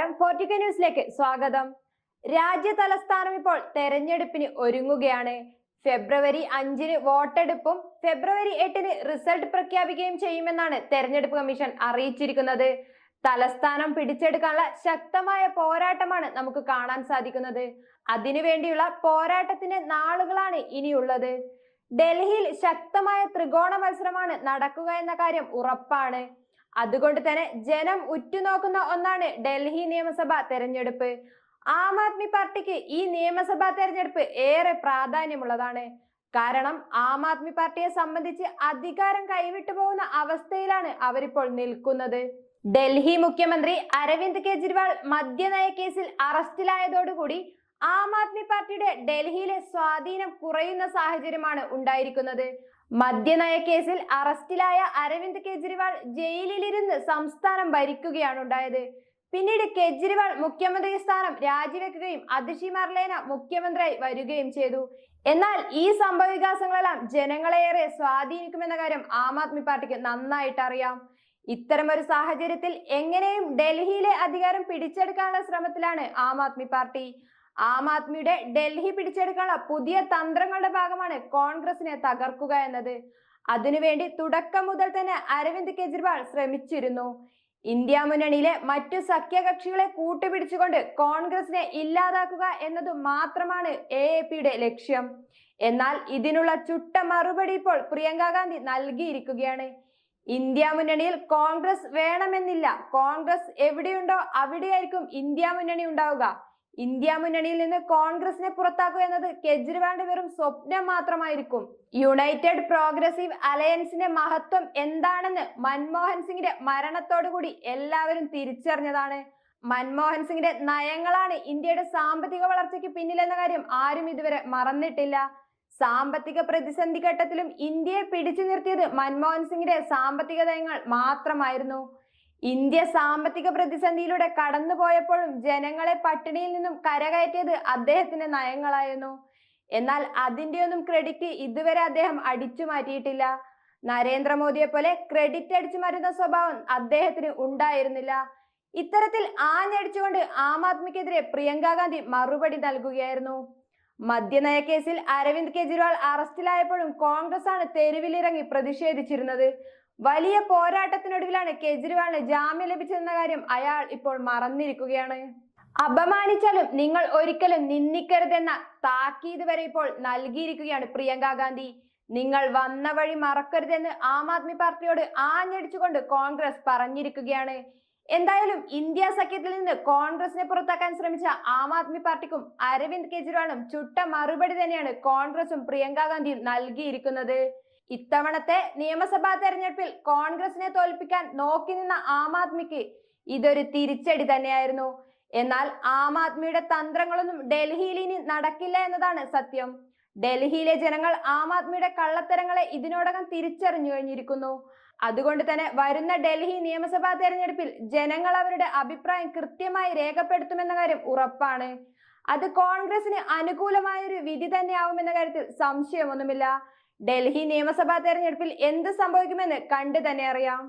ലോകിക ന്യൂസിലേക്ക് സ്വാഗതം. രാജ്യ തലസ്ഥാനം ഇപ്പോൾ തെരഞ്ഞെടുപ്പിന് ഒരുങ്ങുകയാണ്. ഫെബ്രുവരി അഞ്ചിന് വോട്ടെടുപ്പും ഫെബ്രുവരി എട്ടിന് റിസൾട്ട് പ്രഖ്യാപിക്കുകയും ചെയ്യുമെന്നാണ് തെരഞ്ഞെടുപ്പ് കമ്മീഷൻ അറിയിച്ചിരിക്കുന്നത്. തലസ്ഥാനം പിടിച്ചെടുക്കാനുള്ള ശക്തമായ പോരാട്ടമാണ് നമുക്ക് കാണാൻ സാധിക്കുന്നത്. അതിനുവേണ്ടിയുള്ള പോരാട്ടത്തിന്റെ നാളുകളാണ് ഇനിയുള്ളത്. ഡൽഹിയിൽ ശക്തമായ ത്രികോണ മത്സരമാണ് നടക്കുക എന്ന കാര്യം ഉറപ്പാണ്. അതുകൊണ്ട് തന്നെ ജനം ഉറ്റുനോക്കുന്ന ഒന്നാണ് ഡൽഹി നിയമസഭാ തെരഞ്ഞെടുപ്പ്. ആം ആദ്മി പാർട്ടിക്ക് ഈ നിയമസഭാ തെരഞ്ഞെടുപ്പ് ഏറെ പ്രാധാന്യമുള്ളതാണ്. കാരണം ആം ആദ്മി പാർട്ടിയെ സംബന്ധിച്ച് അധികാരം കൈവിട്ടു പോകുന്ന അവസ്ഥയിലാണ് അവരിപ്പോൾ നിൽക്കുന്നത്. ഡൽഹി മുഖ്യമന്ത്രി അരവിന്ദ് കെജ്രിവാൾ മദ്യനയ കേസിൽ അറസ്റ്റിലായതോടുകൂടി ആം ആദ്മി പാർട്ടിയുടെ ഡൽഹിയിലെ സ്വാധീനം കുറയുന്ന സാഹചര്യമാണ് ഉണ്ടായിരിക്കുന്നത്. മദ്യനയ കേസിൽ അറസ്റ്റിലായ അരവിന്ദ് കെജ്രിവാൾ ജയിലിലിരുന്ന് സംസ്ഥാനം ഭരിക്കുകയാണ് ഉണ്ടായത്. പിന്നീട് കെജ്രിവാൾ മുഖ്യമന്ത്രി സ്ഥാനം രാജിവെക്കുകയും അതിഷി മർലേന മുഖ്യമന്ത്രിയായി വരികയും ചെയ്തു. എന്നാൽ ഈ സംഭവ വികാസങ്ങളെല്ലാം ജനങ്ങളെയേറെ സ്വാധീനിക്കുമെന്ന കാര്യം ആം ആദ്മി പാർട്ടിക്ക് നന്നായിട്ട് അറിയാം ഇത്തരമൊരു സാഹചര്യത്തിൽ എങ്ങനെയും ഡൽഹിയിലെ അധികാരം പിടിച്ചെടുക്കാനുള്ള ശ്രമത്തിലാണ് ആം ആദ്മി പാർട്ടി. ആം ആദ്മിയുടെ ഡൽഹി പിടിച്ചെടുക്കാനുള്ള പുതിയ തന്ത്രങ്ങളുടെ ഭാഗമാണ് കോൺഗ്രസിനെ തകർക്കുക എന്നത്. അതിനുവേണ്ടി തുടക്കം മുതൽ തന്നെ അരവിന്ദ് കെജ്രിവാൾ ശ്രമിച്ചിരുന്നു. ഇന്ത്യ മുന്നണിയിലെ മറ്റു സഖ്യകക്ഷികളെ കൂട്ടുപിടിച്ചുകൊണ്ട് കോൺഗ്രസിനെ ഇല്ലാതാക്കുക എന്നതു മാത്രമാണ് എ എ പിയുടെ ലക്ഷ്യം. എന്നാൽ ഇതിനുള്ള ചുട്ട മറുപടി ഇപ്പോൾ പ്രിയങ്ക ഗാന്ധി നൽകിയിരിക്കുകയാണ്. ഇന്ത്യ മുന്നണിയിൽ കോൺഗ്രസ് വേണമെന്നില്ല. കോൺഗ്രസ് എവിടെയുണ്ടോ അവിടെയായിരിക്കും ഇന്ത്യ മുന്നണി ഉണ്ടാവുക. ഇന്ത്യ മുന്നണിയിൽ നിന്ന് കോൺഗ്രസിനെ പുറത്താക്കുക എന്നത് കെജ്രിവാളിന്റെ വെറും സ്വപ്നം മാത്രമായിരിക്കും. യുണൈറ്റഡ് പ്രോഗ്രസീവ് അലയൻസിന്റെ മഹത്വം എന്താണെന്ന് മൻമോഹൻ സിംഗിന്റെ മരണത്തോടുകൂടി എല്ലാവരും തിരിച്ചറിഞ്ഞതാണ്. മൻമോഹൻ സിംഗിന്റെ നയങ്ങളാണ് ഇന്ത്യയുടെ സാമ്പത്തിക വളർച്ചയ്ക്ക് പിന്നിലെന്ന കാര്യം ആരും ഇതുവരെ മറന്നിട്ടില്ല. സാമ്പത്തിക പ്രതിസന്ധി ഘട്ടത്തിലും ഇന്ത്യയെ പിടിച്ചു നിർത്തിയത് മൻമോഹൻ സിംഗിന്റെ സാമ്പത്തിക നയങ്ങൾ മാത്രമായിരുന്നു. ഇന്ത്യ സാമ്പത്തിക പ്രതിസന്ധിയിലൂടെ കടന്നുപോയപ്പോഴും ജനങ്ങളെ പട്ടിണിയിൽ നിന്നും കരകയറ്റിയത് അദ്ദേഹത്തിന്റെ നയങ്ങളായിരുന്നു. എന്നാൽ അതിന്റെയൊന്നും ക്രെഡിറ്റ് ഇതുവരെ അദ്ദേഹം അടിച്ചു മാറ്റിയിട്ടില്ല. നരേന്ദ്രമോദിയെ പോലെ ക്രെഡിറ്റ് അടിച്ചു മാറ്റുന്ന സ്വഭാവം അദ്ദേഹത്തിന് ഉണ്ടായിരുന്നില്ല. ഇത്തരത്തിൽ ആഞ്ഞടിച്ചുകൊണ്ട് ആം ആദ്മിക്കെതിരെ പ്രിയങ്ക ഗാന്ധി മറുപടി നൽകുകയായിരുന്നു. മദ്യനയ കേസിൽ അരവിന്ദ് കെജ്രിവാൾ അറസ്റ്റിലായപ്പോഴും കോൺഗ്രസ് ആണ് തെരുവിലിറങ്ങി പ്രതിഷേധിച്ചിരുന്നത്. വലിയ പോരാട്ടത്തിനൊടുവിലാണ് കെജ്രിവാളിന് ജാമ്യം ലഭിച്ചതെന്ന കാര്യം അയാൾ ഇപ്പോൾ മറന്നിരിക്കുകയാണ്. അപമാനിച്ചാലും നിങ്ങൾ ഒരിക്കലും നിന്ദിക്കരുതെന്ന താക്കീത് വരെ ഇപ്പോൾ നൽകിയിരിക്കുകയാണ് പ്രിയങ്ക ഗാന്ധി. നിങ്ങൾ വന്ന വഴി മറക്കരുതെന്ന് ആം ആദ്മി പാർട്ടിയോട് ആഞ്ഞടിച്ചുകൊണ്ട് കോൺഗ്രസ് പറഞ്ഞിരിക്കുകയാണ്. എന്തായാലും ഇന്ത്യ സഖ്യത്തിൽ നിന്ന് കോൺഗ്രസിനെ പുറത്താക്കാൻ ശ്രമിച്ച ആം ആദ്മി പാർട്ടിക്കും അരവിന്ദ് കെജ്രിവാളും ചുട്ട മറുപടി തന്നെയാണ് കോൺഗ്രസും പ്രിയങ്ക ഗാന്ധിയും നൽകിയിരിക്കുന്നത്. ഇത്തവണത്തെ നിയമസഭാ തെരഞ്ഞെടുപ്പിൽ കോൺഗ്രസിനെ തോൽപ്പിക്കാൻ നോക്കി നിന്ന ആം ആദ്മിക്ക് ഇതൊരു തിരിച്ചടി തന്നെയായിരുന്നു. എന്നാൽ ആം ആദ്മിയുടെ തന്ത്രങ്ങളൊന്നും ഡൽഹിയിൽ ഇനി നടക്കില്ല എന്നതാണ് സത്യം. ഡൽഹിയിലെ ജനങ്ങൾ ആം ആദ്മിയുടെ കള്ളത്തരങ്ങളെ ഇതിനോടകം തിരിച്ചറിഞ്ഞു കഴിഞ്ഞിരിക്കുന്നു. അതുകൊണ്ട് തന്നെ വരുന്ന ഡൽഹി നിയമസഭാ തെരഞ്ഞെടുപ്പിൽ ജനങ്ങൾ അവരുടെ അഭിപ്രായം കൃത്യമായി രേഖപ്പെടുത്തുമെന്ന കാര്യം ഉറപ്പാണ്. അത് കോൺഗ്രസിന് അനുകൂലമായ ഒരു വിധി തന്നെയാവുമെന്ന കാര്യത്തിൽ സംശയമൊന്നുമില്ല. ഡൽഹി നിയമസഭാ തെരഞ്ഞെടുപ്പിൽ എന്ത് സംഭവിക്കുമെന്ന് കണ്ടു തന്നെ അറിയാം.